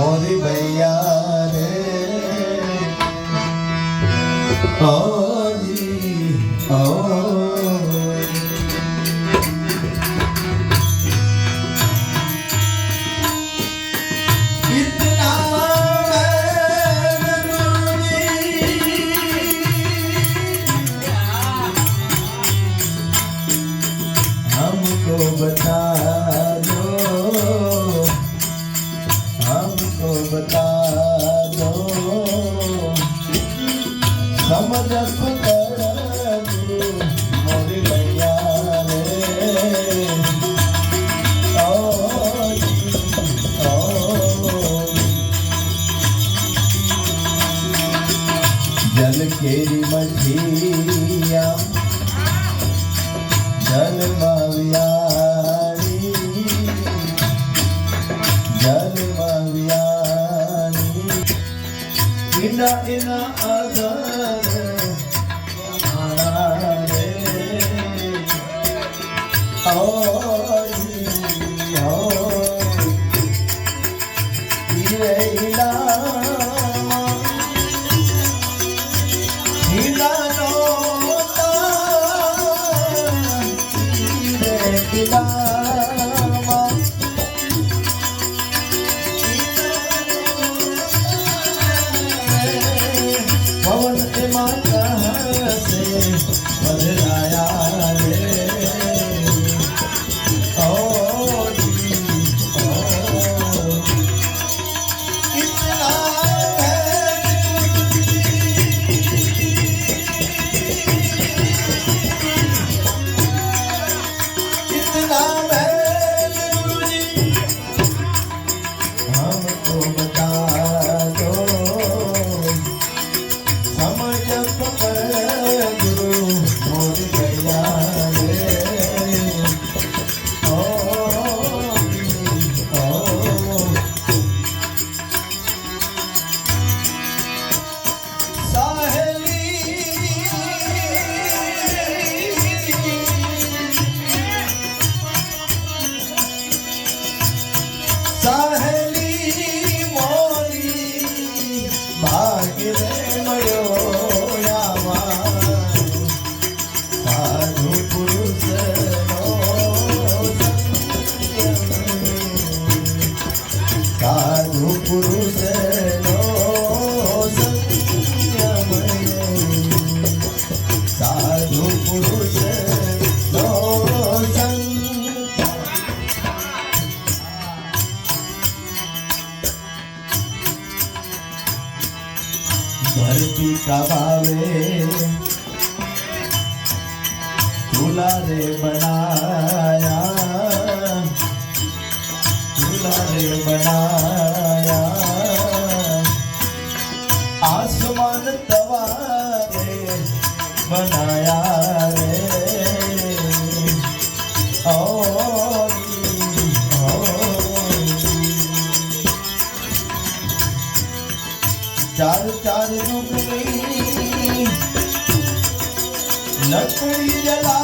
મોરી ભૈયા રે. કેરી મઠિયા જન મવ્યારી જન મવ્યારી ઇના ઇના धरती का भावे दुलारे बनाया। तुला रे बनाया। आसमान तक you, you love.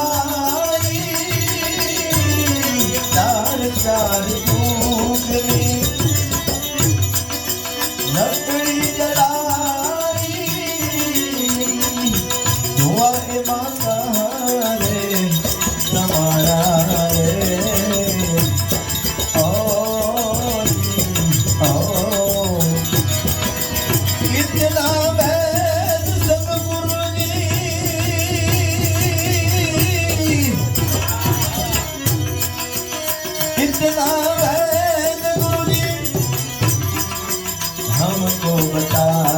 को बता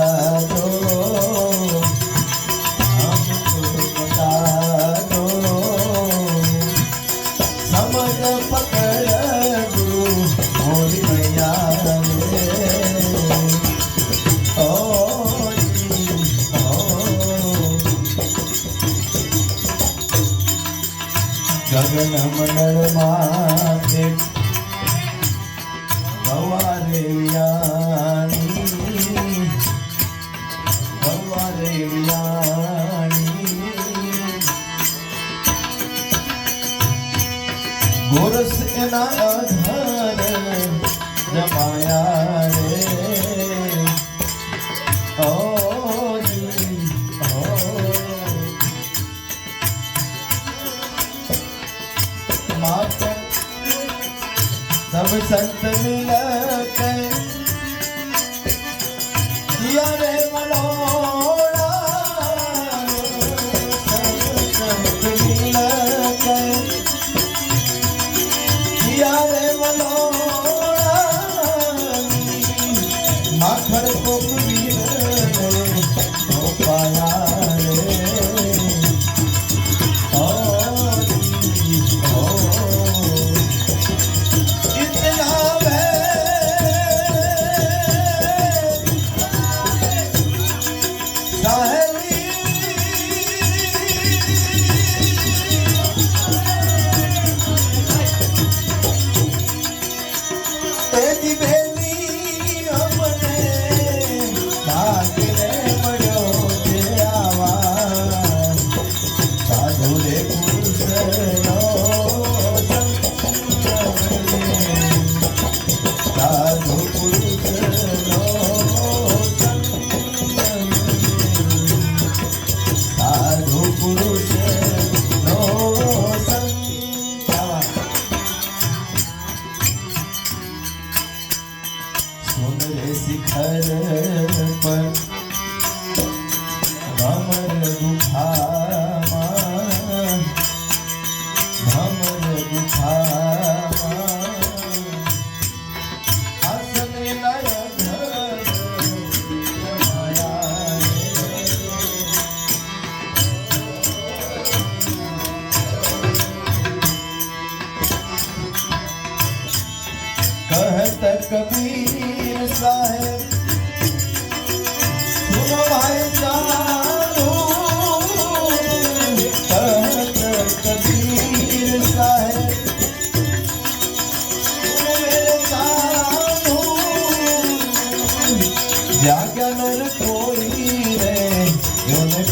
ગોરસ એના આધારે જમાયા રે. ઓ સબ સંતની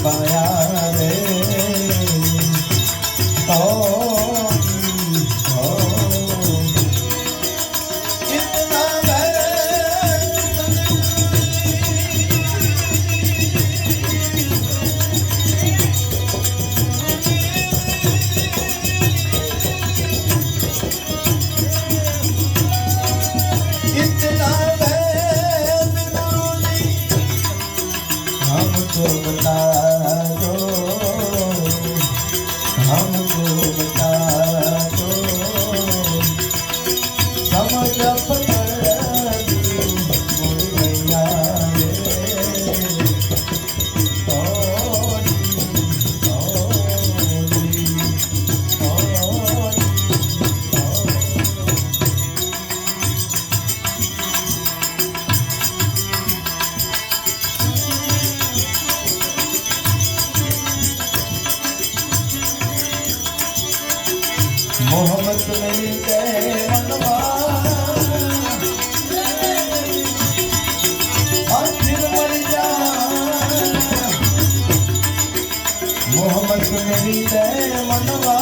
પાયા રે. ಮನವ